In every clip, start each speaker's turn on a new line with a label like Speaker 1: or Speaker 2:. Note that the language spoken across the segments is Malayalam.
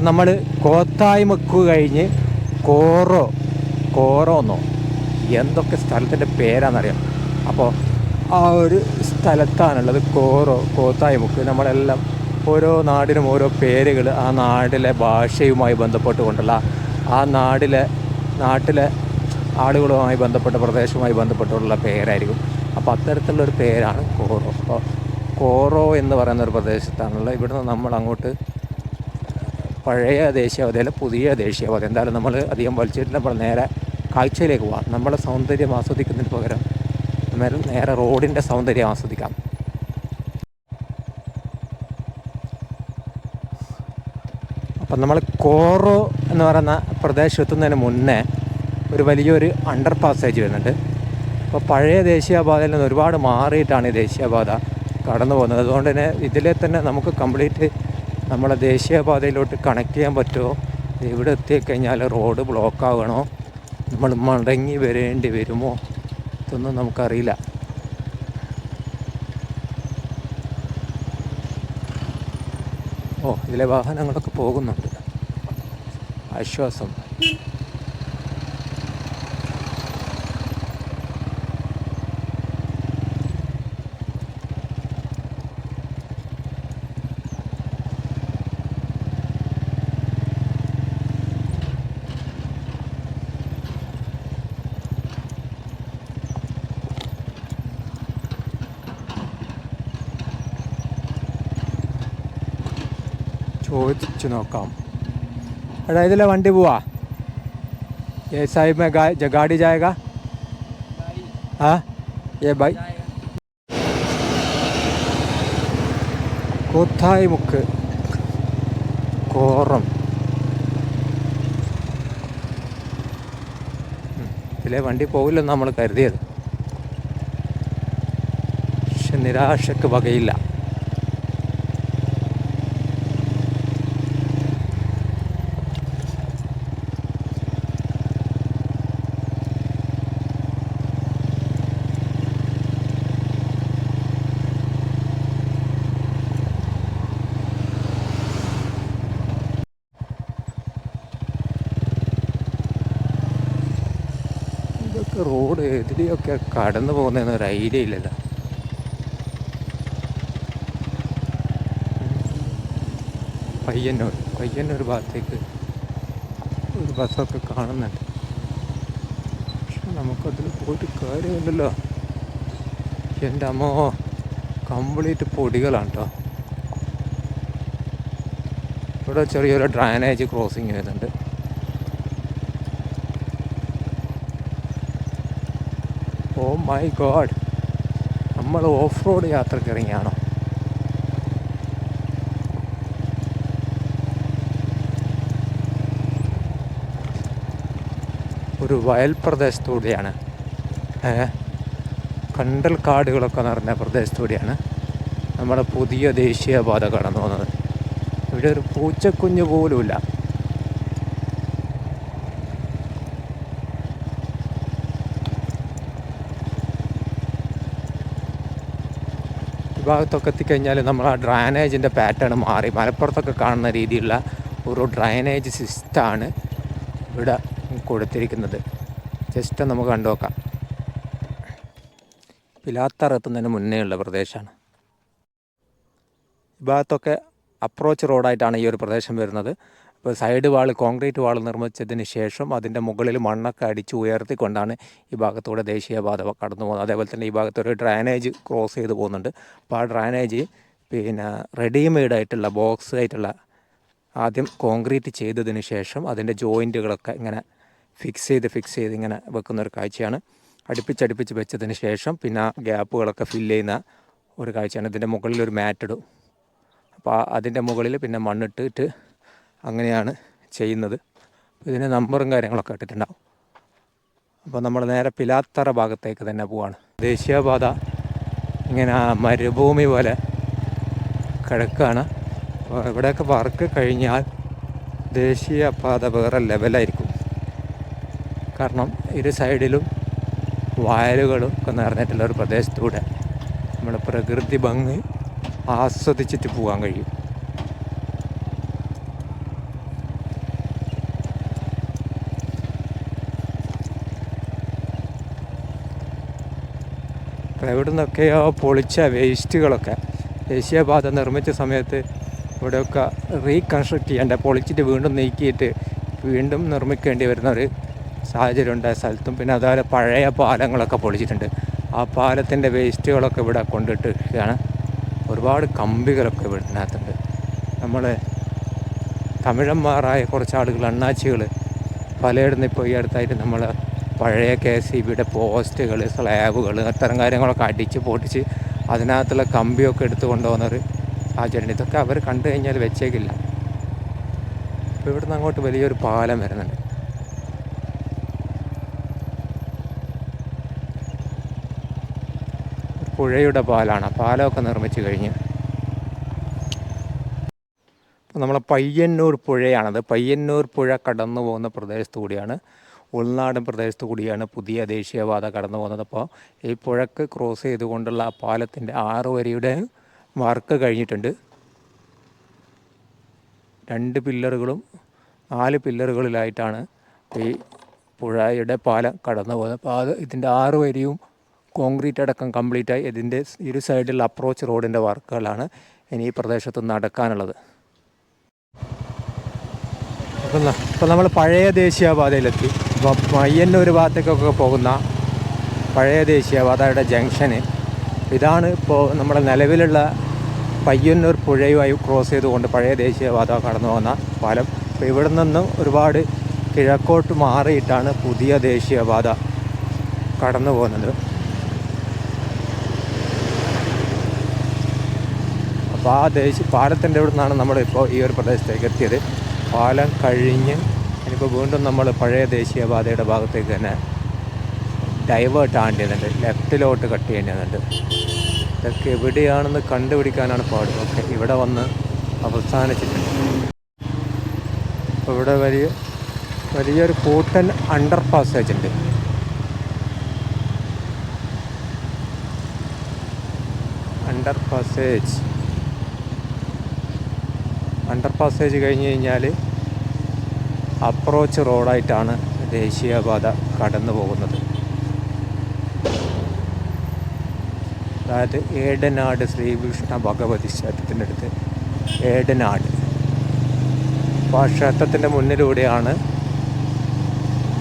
Speaker 1: അപ്പം നമ്മൾ കോത്തായ്മക്ക് കഴിഞ്ഞ് കോറോ കോറോന്നോ. എന്തൊക്കെ സ്ഥലത്തിന്റെ പേരാണെന്നറിയാം അപ്പോൾ ആ ഒരു സ്ഥലത്താണുള്ളത് കോറോ കോത്തായ്മുക്ക്. നമ്മളെല്ലാം ഓരോ നാടിനും ഓരോ പേരുകൾ ആ നാടിലെ ഭാഷയുമായി ബന്ധപ്പെട്ട് കൊണ്ടുള്ള ആ നാടിലെ നാട്ടിലെ ആളുകളുമായി ബന്ധപ്പെട്ട പ്രദേശവുമായി ബന്ധപ്പെട്ടുള്ള പേരായിരിക്കും. അപ്പോൾ അത്തരത്തിലുള്ള ഒരു പേരാണ് കോറോ. അപ്പോൾ കോറോ എന്ന് പറയുന്ന ഒരു പ്രദേശത്താണുള്ളത്. ഇവിടുന്ന് നമ്മൾ അങ്ങോട്ട് പഴയ ദേശീയപാതയല്ല പുതിയ ദേശീയപാത എന്തായാലും നമ്മൾ അധികം വലിച്ചിട്ടില്ല. നമ്മൾ നേരെ കാഴ്ചയിലേക്ക് പോവാം. നമ്മളെ സൗന്ദര്യം ആസ്വദിക്കുന്നതിന് പകരം നമ്മൾ നേരെ റോഡിന്റെ സൗന്ദര്യം ആസ്വദിക്കാം. അപ്പം നമ്മൾ കോറോ എന്ന് പറയുന്ന പ്രദേശം എത്തുന്നതിന് മുന്നേ ഒരു വലിയൊരു അണ്ടർ പാസേജ് വരുന്നുണ്ട്. അപ്പോൾ പഴയ ദേശീയപാതയിൽ നിന്ന് ഒരുപാട് മാറിയിട്ടാണ് ഈ ദേശീയപാത കടന്നു പോകുന്നത് അതുകൊണ്ട് തന്നെ ഇതിലെ തന്നെ നമുക്ക് കംപ്ലീറ്റ് നമ്മളെ ദേശീയപാതയിലോട്ട് കണക്ട് ചെയ്യാൻ പറ്റുമോ? ഇവിടെ എത്തിക്കഴിഞ്ഞാൽ റോഡ് ബ്ലോക്ക് ആകണോ നമ്മൾ മടങ്ങി വരേണ്ടി വരുമോ? ഇതൊന്നും നമുക്കറിയില്ല. ഓ ഇതിലെ വാഹനങ്ങളൊക്കെ പോകുന്നുണ്ട്. ആശ്വാസം. ചോദിച്ചു നോക്കാം. എടാ ഇതിലെ വണ്ടി പോവാ. ഏ സാഹിബ് ഗാഡി ജായക ആ? ഏ ബൈ. കൂത്തായി മുക്ക്. കോറം. ഇതിലെ വണ്ടി പോകില്ലെന്ന് നമ്മൾ കരുതിയത്. പക്ഷെ നിരാശക്ക് വകയില്ല. റോഡ് എതിരെയൊക്കെ കടന്നു പോകുന്ന ഒരു ഐഡിയ ഇല്ലല്ലോ. പയ്യന്നൂർ പയ്യന്നൂർ ഭാഗത്തേക്ക് ഒരു ബസ്സൊക്കെ കാണുന്നുണ്ട്. പക്ഷെ നമുക്കതിൽ പോയിട്ട് കാര്യമില്ലല്ലോ. എന്റെ അമ്മോ കംപ്ലീറ്റ് പൊടികളാണ് കേട്ടോ ഇവിടെ ചെറിയൊരു ഡ്രൈനേജ് ക്രോസിങ് വരുന്നുണ്ട്. Oh my God. നമ്മൾ ഓഫ് റോഡ് യാത്രയ്ക്ക് ഇറങ്ങിയാണോ ഒരു വയൽ പ്രദേശത്തൂടെയാണ്. കണ്ടൽ കാടുകളൊക്കെ നിറഞ്ഞ പ്രദേശത്തൂടെയാണ് നമ്മുടെ പുതിയ ദേശീയപാത കടന്നു പോകുന്നത് ഇവിടെ ഒരു പൂച്ചക്കുഞ്ഞ് പോലുമില്ല. ഈ ഭാഗത്തൊക്കെ എത്തിക്കഴിഞ്ഞാൽ നമ്മൾ ആ ഡ്രൈനേജിന്റെ പാറ്റേൺ മാറി മലപ്പുറത്തൊക്കെ കാണുന്ന രീതിയിലുള്ള ഒരു ഡ്രൈനേജ് സിസ്റ്റമാണ് ഇവിടെ കൊടുത്തിരിക്കുന്നത്. ജസ്റ്റ് നമുക്ക് കണ്ടു നോക്കാം എത്തുന്നതിന് മുന്നേ ഉള്ള പ്രദേശമാണ്. ഈ ഭാഗത്തൊക്കെ അപ്രോച്ച് റോഡായിട്ടാണ് ഈ ഒരു പ്രദേശം വരുന്നത്. ഇപ്പോൾ സൈഡ് വാൾ കോൺക്രീറ്റ് വാൾ നിർമ്മിച്ചതിന് ശേഷം അതിന്റെ മുകളിൽ മണ്ണൊക്കെ അടിച്ച് ഉയർത്തിക്കൊണ്ടാണ് ഈ ഭാഗത്തൂടെ ദേശീയപാത കടന്നു പോകുന്നത്. അതേപോലെ തന്നെ ഈ ഭാഗത്തൊരു ഡ്രാനേജ് ക്രോസ് ചെയ്ത് പോകുന്നുണ്ട്. അപ്പോൾ ആ ഡ്രൈനേജ് പിന്നെ റെഡിമെയ്ഡ് ആയിട്ടുള്ള ബോക്സ് ആയിട്ടുള്ള ആദ്യം കോൺക്രീറ്റ് ചെയ്തതിന് ശേഷം അതിന്റെ ജോയിന്റുകളൊക്കെ ഇങ്ങനെ ഫിക്സ് ചെയ്ത് ഫിക്സ് ചെയ്ത് ഇങ്ങനെ വെക്കുന്ന ഒരു കാഴ്ചയാണ്. അടുപ്പിച്ചടുപ്പിച്ച് വെച്ചതിന് ശേഷം പിന്നെ ഗ്യാപ്പുകളൊക്കെ ഫില്ല് ചെയ്യുന്ന ഒരു കാഴ്ചയാണ്. ഇതിന്റെ മുകളിൽ ഒരു മാറ്റിടും അപ്പോൾ അതിന്റെ മുകളിൽ പിന്നെ മണ്ണിട്ടിട്ട് അങ്ങനെയാണ് ചെയ്യുന്നത്. ഇതിന് നമ്പറും കാര്യങ്ങളൊക്കെ ഇട്ടിട്ടുണ്ടാവും. അപ്പോൾ നമ്മൾ നേരെ പിലാത്തറ ഭാഗത്തേക്ക് തന്നെ പോവാണ്. ദേശീയപാത ഇങ്ങനെ മരുഭൂമി പോലെ കിടക്കുകയാണ് അപ്പോൾ ഇവിടെയൊക്കെ വർക്ക് കഴിഞ്ഞാൽ ദേശീയപാത വേറെ ലെവലായിരിക്കും കാരണം ഇരു സൈഡിലും വയലുകളും ഒക്കെ നിറഞ്ഞിട്ടുള്ള ഒരു പ്രദേശത്തൂടെ നമ്മുടെ പ്രകൃതി ഭംഗി ആസ്വദിച്ചിട്ട് പോകാൻ കഴിയും. എവിടെ നിന്നൊക്കെയോ പൊളിച്ച വേസ്റ്റുകളൊക്കെ ദേശീയപാത നിർമ്മിച്ച സമയത്ത് ഇവിടെയൊക്കെ റീകൺസ്ട്രക്ട് ചെയ്യേണ്ട പൊളിച്ചിട്ട് വീണ്ടും നീക്കിയിട്ട് വീണ്ടും നിർമ്മിക്കേണ്ടി വരുന്ന ഒരു സാഹചര്യം ഉണ്ടായ സ്ഥലത്തും. പിന്നെ അതുപോലെ പഴയ പാലങ്ങളൊക്കെ പൊളിച്ചിട്ടുണ്ട്. ആ പാലത്തിന്റെ വേസ്റ്റുകളൊക്കെ ഇവിടെ കൊണ്ടിട്ട് കൊണ്ടിട്ടിരിക്കുകയാണ്. ഒരുപാട് കമ്പികളൊക്കെ ഇവിടുന്നകത്തുണ്ട്. നമ്മൾ തമിഴന്മാരായ കുറച്ച് ആളുകൾ അണ്ണാച്ചികൾ പലയിടത്തും ഇപ്പോൾ ഈ അടുത്തായിട്ട് നമ്മൾ പഴയ കെ എസ് ഇ ബിയുടെ പോസ്റ്റുകൾ സ്ലാബുകൾ അത്തരം കാര്യങ്ങളൊക്കെ അടിച്ച് പൊട്ടിച്ച് അതിനകത്തുള്ള കമ്പിയൊക്കെ എടുത്തു കൊണ്ടുപോകുന്നൊരു ആചരണം ഇതൊക്കെ അവർ കണ്ടു കഴിഞ്ഞാൽ വെച്ചേക്കില്ല. അപ്പോൾ ഇവിടുന്ന് അങ്ങോട്ട് വലിയൊരു പാലം വരുന്നുണ്ട്. പുഴയുടെ പാലാണ്. പാലമൊക്കെ നിർമ്മിച്ച് കഴിഞ്ഞ്. നമ്മളെ പയ്യന്നൂർ പുഴയാണത്. പയ്യന്നൂർ പുഴ കടന്നു പോകുന്ന പ്രദേശത്തു കൂടിയാണ് ഉൾനാടൻ പ്രദേശത്തു കൂടിയാണ് പുതിയ ദേശീയപാത കടന്നു പോകുന്നത്. അപ്പോൾ ഈ പുഴക്ക് ക്രോസ് ചെയ്തുകൊണ്ടുള്ള ആ പാലത്തിന്റെ ആറ് വരിയുടെ വർക്ക് കഴിഞ്ഞിട്ടുണ്ട്. രണ്ട് പില്ലറുകളും നാല് പില്ലറുകളിലായിട്ടാണ് ഈ പുഴയുടെ പാലം കടന്നു പോകുന്നത്. അപ്പോൾ അത് ഇതിന്റെ ആറ് വരിയും കോൺക്രീറ്റ് അടക്കം കംപ്ലീറ്റായി ഇതിന്റെ ഇരു സൈഡിൽ അപ്രോച്ച് റോഡിന്റെ വർക്കുകളാണ് ഇനി ഈ പ്രദേശത്ത് നടക്കാനുള്ളത്. അപ്പം ഇപ്പം നമ്മൾ പഴയ ദേശീയപാതയിലെത്തി. അപ്പോൾ മയ്യന്നൂർ ഭാഗത്തേക്കൊക്കെ പോകുന്ന പഴയ ദേശീയപാതയുടെ ജംഗ്ഷന്. ഇതാണ് ഇപ്പോൾ നമ്മുടെ നിലവിലുള്ള പയ്യന്നൂർ പുഴയുമായി ക്രോസ് ചെയ്തുകൊണ്ട് പഴയ ദേശീയപാത കടന്നു പോകുന്ന പാലം. അപ്പോൾ ഇവിടെ നിന്നും ഒരുപാട് കിഴക്കോട്ട് മാറിയിട്ടാണ് പുതിയ ദേശീയപാത കടന്നു പോകുന്നത്. അപ്പോൾ ആ ദേശീയ പാലത്തിന്റെ ഇവിടെ നിന്നാണ് നമ്മളിപ്പോൾ ഈ ഒരു പ്രദേശത്തേക്ക് എത്തിയത്. പാലം കഴിഞ്ഞ് ഇനിയിപ്പോൾ വീണ്ടും നമ്മൾ പഴയ ദേശീയപാതയുടെ ഭാഗത്തേക്ക് തന്നെ ഡൈവേർട്ട് ആണ്ടേതുണ്ട് ലെഫ്റ്റിലോട്ട് കട്ട് ചെയ്യേണ്ടതുണ്ട്. ഇതൊക്കെ എവിടെയാണെന്ന് കണ്ടുപിടിക്കാനാണ് പാട്. ഓക്കെ ഇവിടെ വന്ന് അവസാനിച്ചിട്ടുണ്ട്. അപ്പോൾ ഇവിടെ വലിയ വലിയൊരു കൂട്ടൻ അണ്ടർ പാസേജ് ഉണ്ട് അണ്ടർ പാസേജ് അണ്ടർ പാസേജ് കഴിഞ്ഞ് കഴിഞ്ഞാൽ അപ്രോച്ച് റോഡായിട്ടാണ് ദേശീയപാത കടന്നു പോകുന്നത്. അതായത് ഏടനാട് ശ്രീകൃഷ്ണ ഭഗവതി ക്ഷേത്രത്തിന്റെ അടുത്ത് ഏടനാട്. അപ്പോൾ ആ ക്ഷേത്രത്തിന്റെ മുന്നിലൂടെയാണ്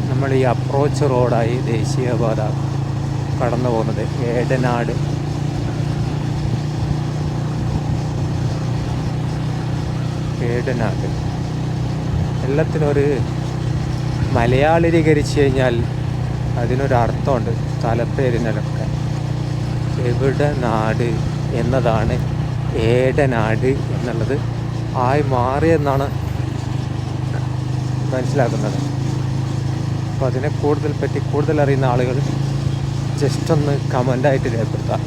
Speaker 1: നമ്മൾ ഈ അപ്രോച്ച് റോഡായി ദേശീയപാത കടന്നു പോകുന്നത്. ഏടനാട് ഏടനാട് എല്ലാത്തിനൊരു മലയാളീകരിച്ചു കഴിഞ്ഞാൽ അതിനൊരു അർത്ഥമുണ്ട് സ്ഥലപ്പേരിനൊക്കെ എവിടെ നാട് എന്നതാണ് ഏടനാട് എന്നുള്ളത് ആയി മാറിയെന്നാണ് മനസ്സിലാക്കുന്നത്. അപ്പോൾ അതിനെ കൂടുതൽ പറ്റി കൂടുതൽ അറിയുന്ന ആളുകൾ ജസ്റ്റ് ഒന്ന് കമന്റായിട്ട് രേഖപ്പെടുത്താം.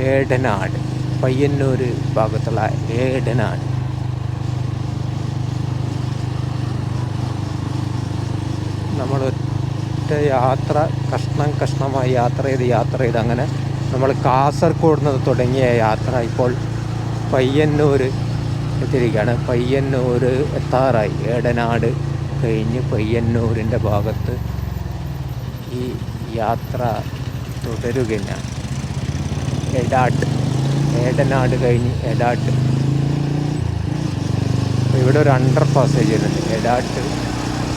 Speaker 1: ഏടനാട്. പയ്യന്നൂർ ഭാഗത്തുള്ള ഏടനാട്. നമ്മൾ ഒറ്റ യാത്ര കഷ്ണം കഷ്ണമായി യാത്ര ചെയ്ത് യാത്ര ചെയ്ത് അങ്ങനെ നമ്മൾ കാസർഗോഡ് നിന്ന് തുടങ്ങിയ യാത്ര ഇപ്പോൾ പയ്യന്നൂർ എത്തിയിരിക്കുകയാണ്. പയ്യന്നൂർ എത്താറായി. ഏടനാട് കഴിഞ്ഞ് പയ്യന്നൂരിന്റെ ഭാഗത്ത് ഈ യാത്ര തുടരുകയാണ്. എടാട്ട്. ഏടനാട് കഴിഞ്ഞ് എടാട്ട്. ഇവിടെ ഒരു അണ്ടർ പാസേജ് വരുന്നുണ്ട്. എടാട്ട്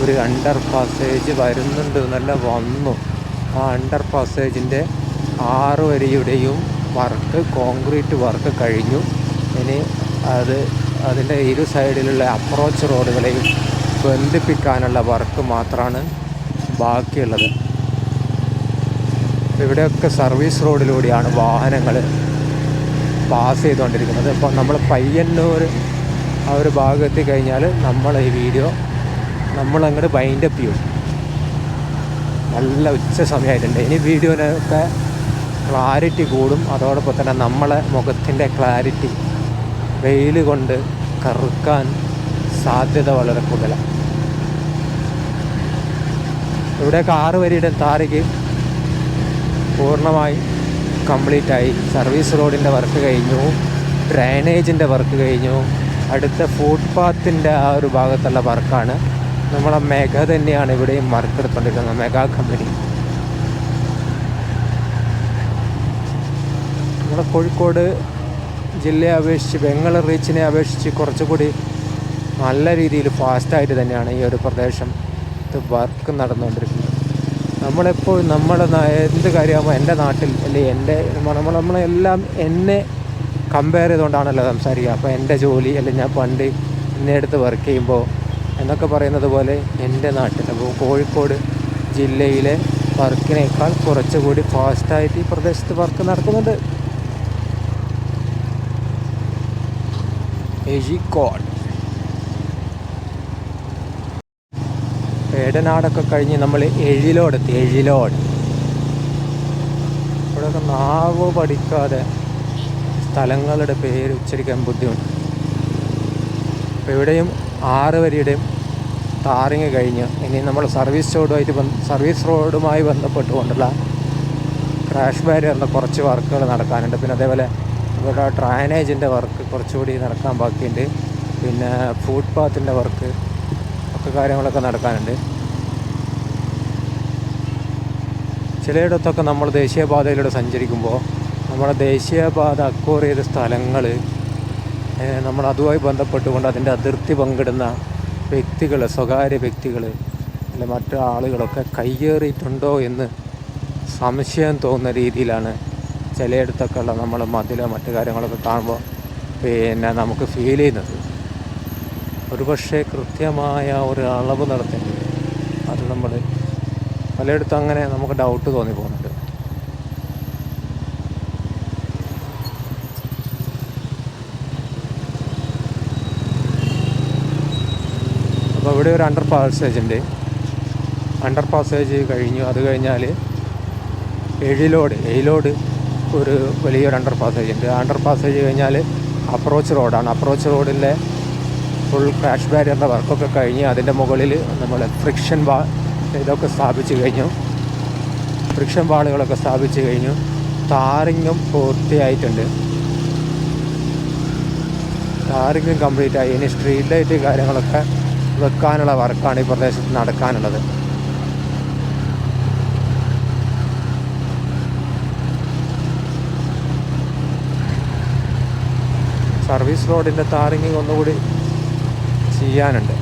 Speaker 1: ഒരു അണ്ടർ പാസേജ് വരുന്നുണ്ട് എന്നല്ല വന്നു. ആ അണ്ടർ പാസേജിന്റെ ആറ് വരിയുടെയും വർക്ക് കോൺക്രീറ്റ് വർക്ക് കഴിഞ്ഞു. ഇനി അത് അതിന്റെ ഇരു സൈഡിലുള്ള അപ്രോച്ച് റോഡുകളെയും ബന്ധിപ്പിക്കാനുള്ള വർക്ക് മാത്രമാണ് ബാക്കിയുള്ളത്. ഇവിടെയൊക്കെ സർവീസ് റോഡിലൂടെയാണ് വാഹനങ്ങൾ പാസ് ചെയ്തുകൊണ്ടിരിക്കുന്നത്. ഇപ്പോൾ നമ്മൾ പയ്യന്നൂർ ആ ഒരു ഭാഗത്ത് കഴിഞ്ഞാൽ നമ്മൾ ഈ വീഡിയോ നമ്മളങ്ങോട്ട് ബൈൻഡപ്പ് ചെയ്യും. നല്ല ഉച്ച സമയമായിട്ടുണ്ട് ഇനി വീഡിയോനൊക്കെ ക്ലാരിറ്റി കൂടും. അതോടൊപ്പം തന്നെ നമ്മളെ മുഖത്തിന്റെ ക്ലാരിറ്റി വെയിൽ കൊണ്ട് കറുക്കാൻ സാധ്യത വളരെ കൂടുതലാണ് ഇവിടെ കാറ് വരിയുടെ താരയ്ക്ക് പൂർണമായി കംപ്ലീറ്റ് ആയി സർവീസ് റോഡിന്റെ വർക്ക് കഴിഞ്ഞു. ഡ്രൈനേജിന്റെ വർക്ക് കഴിഞ്ഞു. അടുത്ത ഫുട്പാത്തിന്റെ ആ ഒരു ഭാഗത്തുള്ള വർക്കാണ്. നമ്മളെ മെഗ തന്നെയാണ് ഇവിടെയും വർക്ക് എടുത്തുകൊണ്ടിരിക്കുന്നത് മെഗാ കമ്പനി നമ്മുടെ കോഴിക്കോട് ജില്ലയെ അപേക്ഷിച്ച് ബംഗളൂർ റീച്ചിനെ അപേക്ഷിച്ച് കുറച്ചുകൂടി നല്ല രീതിയിൽ ഫാസ്റ്റായിട്ട് തന്നെയാണ് ഈ ഒരു പ്രദേശം. ഇത് വർക്ക് നടന്നുകൊണ്ടിരിക്കുന്നത് നമ്മളെപ്പോഴും നമ്മുടെ എന്ത് കാര്യമാകുമ്പോൾ എന്റെ നാട്ടിൽ അല്ലെങ്കിൽ എന്റെ നമ്മൾ നമ്മളെല്ലാം എന്നെ കമ്പയർ ചെയ്തുകൊണ്ടാണല്ലോ സംസാരിക്കുക. അപ്പോൾ എന്റെ ജോലി അല്ലെങ്കിൽ ഞാൻ പണ്ട് എന്നെ അടുത്ത് വർക്ക് ചെയ്യുമ്പോൾ എന്നൊക്കെ പറയുന്നത് പോലെ എന്റെ നാട്ടിൽ അപ്പോൾ കോഴിക്കോട് ജില്ലയിലെ വർക്കിനേക്കാൾ കുറച്ചുകൂടി ഫാസ്റ്റായിട്ട് ഈ പ്രദേശത്ത് വർക്ക് നടക്കുന്നുണ്ട്. എഴിക്കോട് ഏടനാടൊക്കെ കഴിഞ്ഞ് നമ്മൾ എഴിലോടെത്തി എഴിലോട്. ഇവിടെയൊക്കെ നാവ് പഠിക്കാതെ സ്ഥലങ്ങളുടെ പേര് ഉച്ചരിക്കാൻ ബുദ്ധിമുട്ട്. അപ്പോൾ ഇവിടെയും ആറ് വരിയുടെയും ടാറിങ് കഴിഞ്ഞ് ഇനി നമ്മൾ സർവീസ് റോഡുമായിട്ട് സർവീസ് റോഡുമായി ബന്ധപ്പെട്ടുകൊണ്ടുള്ള ക്രാഷ് ബാരിയറിന്റെ കുറച്ച് വർക്കുകൾ നടക്കാനുണ്ട്. പിന്നെ അതേപോലെ ഇവിടെ ഡ്രൈനേജിന്റെ വർക്ക് കുറച്ചുകൂടി നടക്കാൻ ബാക്കിയുണ്ട്. പിന്നെ ഫുട്പാത്തിന്റെ വർക്ക് കാര്യങ്ങളൊക്കെ നടക്കാനുണ്ട്. ചിലയിടത്തൊക്കെ നമ്മൾ ദേശീയപാതയിലൂടെ സഞ്ചരിക്കുമ്പോൾ നമ്മുടെ ദേശീയപാത അക്കോർ ചെയ്ത സ്ഥലങ്ങൾ നമ്മൾ അതുമായി ബന്ധപ്പെട്ടുകൊണ്ട് അതിന്റെ അതിർത്തി പങ്കിടുന്ന വ്യക്തികൾ സ്വകാര്യ വ്യക്തികൾ അല്ലെ മറ്റു ആളുകളൊക്കെ കയ്യേറിയിട്ടുണ്ടോ എന്ന് സംശയം തോന്നുന്ന രീതിയിലാണ് ചിലയിടത്തൊക്കെയുള്ള നമ്മൾ മതിലോ മറ്റു കാര്യങ്ങളൊക്കെ കാണുമ്പോൾ പിന്നെ നമുക്ക് ഫീൽ ചെയ്യുന്നത്. ഒരുപക്ഷെ കൃത്യമായ ഒരു അളവ് നടത്തേണ്ടി അത് നമ്മൾ പലയിടത്തും അങ്ങനെ നമുക്ക് ഡൗട്ട് തോന്നി പോകുന്നുണ്ട്. അപ്പോൾ ഇവിടെ ഒരു അണ്ടർ പാസേജ് ഉണ്ട്. അണ്ടർ പാസേജ് കഴിഞ്ഞു. അത് കഴിഞ്ഞാൽ എഴിലോട് എഴിലോട് ഒരു വലിയൊരു അണ്ടർ പാസേജ് ഉണ്ട്. അണ്ടർ പാസേജ് കഴിഞ്ഞാൽ അപ്രോച്ച് റോഡാണ് അപ്രോച്ച് റോഡിലെ ഫുൾ ക്രാഷ് ബാരിയറിന്റെ വർക്കൊക്കെ കഴിഞ്ഞ് അതിന്റെ മുകളിൽ നമ്മൾ ഫ്രിക്ഷൻ വാ ഇതൊക്കെ സ്ഥാപിച്ചു കഴിഞ്ഞു. ഫ്രിക്ഷൻ വാളുകളൊക്കെ സ്ഥാപിച്ചു കഴിഞ്ഞു. താറിങ്ങും പൂർത്തിയായിട്ടുണ്ട്. ടാറിങ്ങും കംപ്ലീറ്റ് ആയി. ഇനി സ്ട്രീറ്റ് ലൈറ്റ് കാര്യങ്ങളൊക്കെ വെക്കാനുള്ള വർക്കാണ് ഈ പ്രദേശത്ത് നടക്കാനുള്ളത്. സർവീസ് റോഡിന്റെ ടാറിങ്ങിങ് ഒന്നുകൂടി ചെയ്യാനുണ്ട്.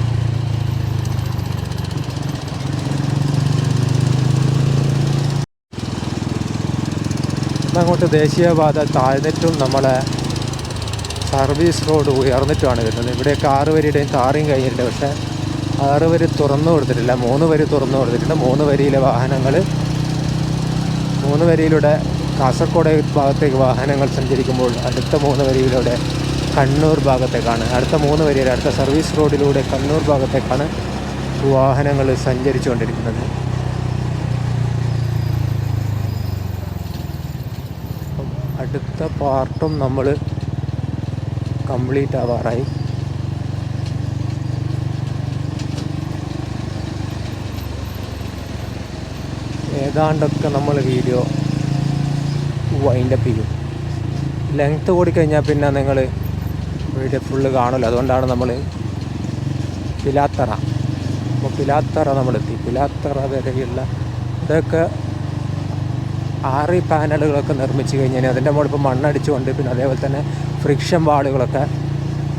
Speaker 1: അങ്ങോട്ട് ദേശീയപാത താഴ്ന്നിട്ടും നമ്മളെ സർവീസ് റോഡ് ഉയർന്നിട്ടുമാണ് വരുന്നത്. ഇവിടെയൊക്കെ ആറ് വരിയുടെയും ടാറിങ് കഴിഞ്ഞിട്ടുണ്ട്. പക്ഷേ ആറ് വരി തുറന്നു കൊടുത്തിട്ടില്ല. മൂന്ന് വരി തുറന്നു കൊടുത്തിട്ടുണ്ട്. മൂന്ന് വരിയിലെ വാഹനങ്ങൾ മൂന്ന് വരിയിലൂടെ കാസർഗോഡ് ഭാഗത്തേക്ക് വാഹനങ്ങൾ സഞ്ചരിക്കുമ്പോൾ അടുത്ത മൂന്ന് വരിയിലൂടെ കണ്ണൂർ ഭാഗത്തേക്കാണ്. അടുത്ത മൂന്ന് വരിയിൽ അടുത്ത സർവീസ് റോഡിലൂടെ കണ്ണൂർ ഭാഗത്തേക്കാണ് വാഹനങ്ങൾ സഞ്ചരിച്ചുകൊണ്ടിരിക്കുന്നത്. അടുത്ത പാർട്ടും നമ്മൾ കംപ്ലീറ്റ് ആവാറായി. ഏതാണ്ടൊക്കെ നമ്മൾ വീഡിയോ വൈൻഡപ്പ് ചെയ്യും. ലെങ്ത്ത് കൂടി കഴിഞ്ഞാൽ പിന്നെ നിങ്ങൾ വീഡിയോ ഫുള്ള് കാണുമല്ലോ അതുകൊണ്ടാണ് നമ്മൾ പിലാത്തറ. അപ്പോൾ പിലാത്തറ നമ്മളെത്തി. പിലാത്തറ വരെയുള്ള ഇതൊക്കെ ആറി പാനലുകളൊക്കെ നിർമ്മിച്ചു കഴിഞ്ഞാൽ അതിന്റെ മുകളിൽ ഇപ്പോൾ മണ്ണടിച്ചുകൊണ്ട് പിന്നെ അതേപോലെ തന്നെ ഫ്രിക്ഷൻ വാളുകളൊക്കെ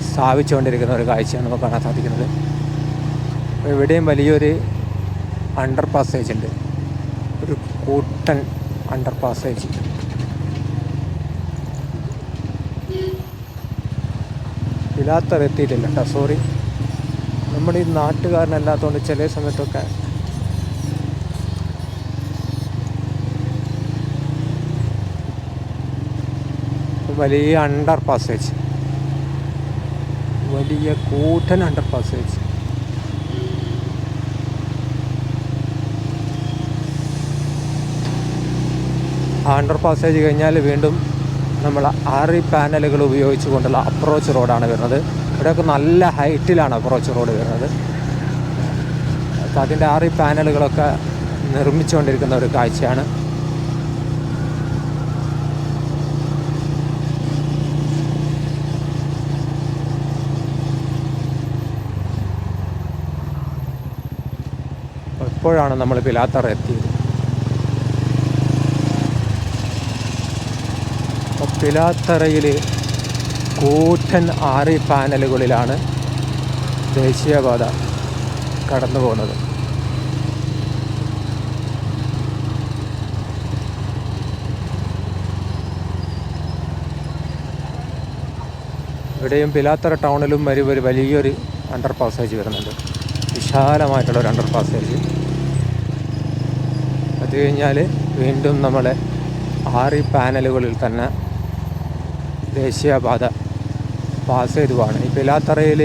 Speaker 1: സ്ഥാപിച്ചുകൊണ്ടിരിക്കുന്ന ഒരു കാഴ്ചയാണ് നമുക്ക് കാണാൻ സാധിക്കുന്നത്. ഇവിടെയും വലിയൊരു അണ്ടർ പാസേജ് ഉണ്ട്. ഒരു കൂട്ടൻ അണ്ടർ പാസേജ് പിലാത്തറ എത്തിയിട്ടില്ല കേട്ടോ സോറി നമ്മുടെ ഈ നാട്ടുകാരനല്ലാത്തതുകൊണ്ട് ചില സമയത്തൊക്കെ വലിയ അണ്ടർ പാസേജ് വലിയ കൂട്ടൻ അണ്ടർ പാസേജ് ആ അണ്ടർ പാസേജ് കഴിഞ്ഞാൽ വീണ്ടും നമ്മൾ ആറി പാനലുകൾ ഉപയോഗിച്ചുകൊണ്ടുള്ള അപ്രോച്ച് റോഡാണ് വരുന്നത്. ഇവിടെയൊക്കെ നല്ല ഹൈറ്റിലാണ് അപ്രോച്ച് റോഡ് വരുന്നത്. അതിന്റെ ആറി പാനലുകളൊക്കെ നിർമ്മിച്ചുകൊണ്ടിരിക്കുന്ന ഒരു കാഴ്ചയാണ്. ഇപ്പോഴാണ് നമ്മൾ പിലാത്തറ എത്തിയത് പിലാത്തറയിൽ കൂറ്റൻ ആറി പാനലുകളിലാണ് ദേശീയപാത കടന്നു പോകുന്നത് ഇവിടെയും പിലാത്തറ ടൗണിലും വരും ഒരു വലിയൊരു അണ്ടർ പാസേജ് വരുന്നുണ്ട്. വിശാലമായിട്ടുള്ള ഒരു അണ്ടർ പാസേജ് അത് കഴിഞ്ഞാൽ വീണ്ടും നമ്മളെ ആറി പാനലുകളിൽ തന്നെ ദേശീയപാത പാസ് ചെയ്തു പോവാണ് ഈ പിലാത്തറയിൽ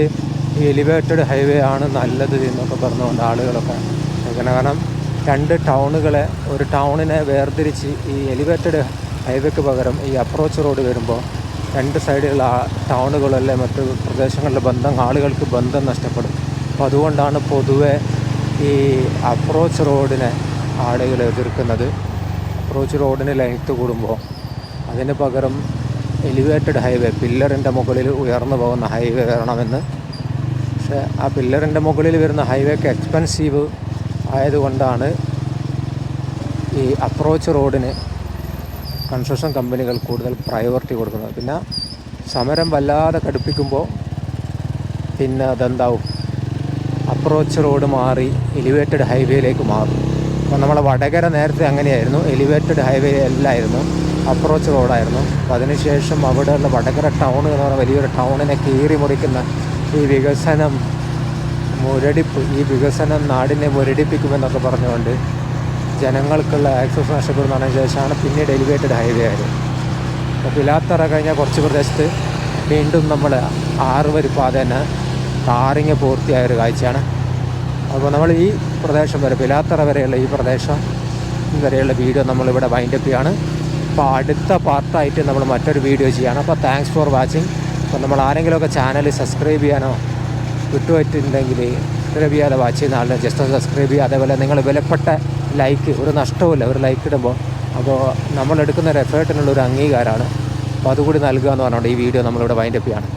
Speaker 1: എലിവേറ്റഡ് ഹൈവേ ആണ് നല്ലത് എന്നൊക്കെ പറഞ്ഞുകൊണ്ട് ആളുകളൊക്കെ അങ്ങനെ കാരണം രണ്ട് ടൗണുകളെ ഒരു ടൗണിനെ വേർതിരിച്ച് ഈ എലിവേറ്റഡ് ഹൈവേക്ക് പകരം ഈ അപ്രോച്ച് റോഡ് വരുമ്പോൾ രണ്ട് സൈഡിലുള്ള ആ ടൗണുകളല്ലേ മറ്റു പ്രദേശങ്ങളിലെ ബന്ധം ആളുകൾക്ക് ബന്ധം നഷ്ടപ്പെടും. അപ്പോൾ അതുകൊണ്ടാണ് പൊതുവെ ഈ അപ്രോച്ച് റോഡിനെ ആളുകൾ എതിർക്കുന്നത്. അപ്രോച്ച് റോഡിന് ലെങ്ത്ത് കൂടുമ്പോൾ അതിന് പകരം എലിവേറ്റഡ് ഹൈവേ പില്ലറിന്റെ മുകളിൽ ഉയർന്നു പോകുന്ന ഹൈവേ വരണമെന്ന് പക്ഷേ ആ പില്ലറിന്റെ മുകളിൽ വരുന്ന ഹൈവേക്ക് എക്സ്പെൻസീവ് ആയതുകൊണ്ടാണ് ഈ അപ്രോച്ച് റോഡിന് കൺസ്ട്രക്ഷൻ കമ്പനികൾ കൂടുതൽ പ്രയോറിറ്റി കൊടുക്കുന്നത്. പിന്നെ സമരം വല്ലാതെ കടുപ്പിക്കുമ്പോൾ പിന്നെ അതെന്താവും? അപ്രോച്ച് റോഡ് മാറി എലിവേറ്റഡ് ഹൈവേയിലേക്ക് മാറും. അപ്പോൾ നമ്മളെ വടകര നേരത്തെ അങ്ങനെയായിരുന്നു. എലിവേറ്റഡ് ഹൈവേ അല്ലായിരുന്നു. അപ്രോച്ച് റോഡായിരുന്നു അപ്പോൾ അതിനുശേഷം അവിടെയുള്ള വടകര ടൗൺ എന്ന് പറയുന്ന വലിയൊരു ടൗണിനെ കീറി മുറിക്കുന്ന ഈ വികസനം മുരടിപ്പ് ഈ വികസനം നാടിനെ മുരടിപ്പിക്കുമെന്നൊക്കെ പറഞ്ഞുകൊണ്ട് ജനങ്ങൾക്കുള്ള ആക്സസ് നഷ്ടപ്പെടുന്നതിന് ശേഷമാണ് പിന്നീട് എലിവേറ്റഡ് ഹൈവേ ആയത്. അപ്പോൾ പിലാത്തറ കഴിഞ്ഞ കുറച്ച് പ്രദേശത്ത് വീണ്ടും നമ്മൾ ആറ് വരി പാത തന്നെ ടാറിങ് പൂർത്തിയായ ഒരു കാഴ്ചയാണ്. അപ്പോൾ നമ്മൾ ഈ പ്രദേശം വരെ പിലാത്തറ വരെയുള്ള ഈ പ്രദേശം വരെയുള്ള വീഡിയോ നമ്മളിവിടെ വൈൻഡപ്പ് ചെയ്യാണ്. അപ്പോൾ അടുത്ത പാർട്ടായിട്ട് നമ്മൾ മറ്റൊരു വീഡിയോ ചെയ്യണം. അപ്പോൾ താങ്ക്സ് ഫോർ വാച്ചിങ് അപ്പോൾ നമ്മൾ ആരെങ്കിലുമൊക്കെ ചാനൽ സബ്സ്ക്രൈബ് ചെയ്യാനോ വിട്ടുപറ്റിട്ടുണ്ടെങ്കിൽ സബ്സ്ക്രൈബ് ചെയ്യാതെ വാച്ച് ചെയ്യുന്ന ആളിനെ ജസ്റ്റ് സബ്സ്ക്രൈബ് ചെയ്യുക. അതേപോലെ നിങ്ങൾ വിലപ്പെട്ട ലൈക്ക് ഒരു നഷ്ടവുമില്ല. ഒരു ലൈക്ക് ഇടുമ്പോൾ അപ്പോൾ നമ്മൾ എടുക്കുന്ന ഒരു എഫേർട്ടിനുള്ള ഒരു അംഗീകാരമാണ്. അപ്പോൾ അതുകൂടി നൽകുക എന്ന് പറഞ്ഞുകൊണ്ട് ഈ വീഡിയോ നമ്മളിവിടെ വൈൻഡപ്പ് ചെയ്യാണ്.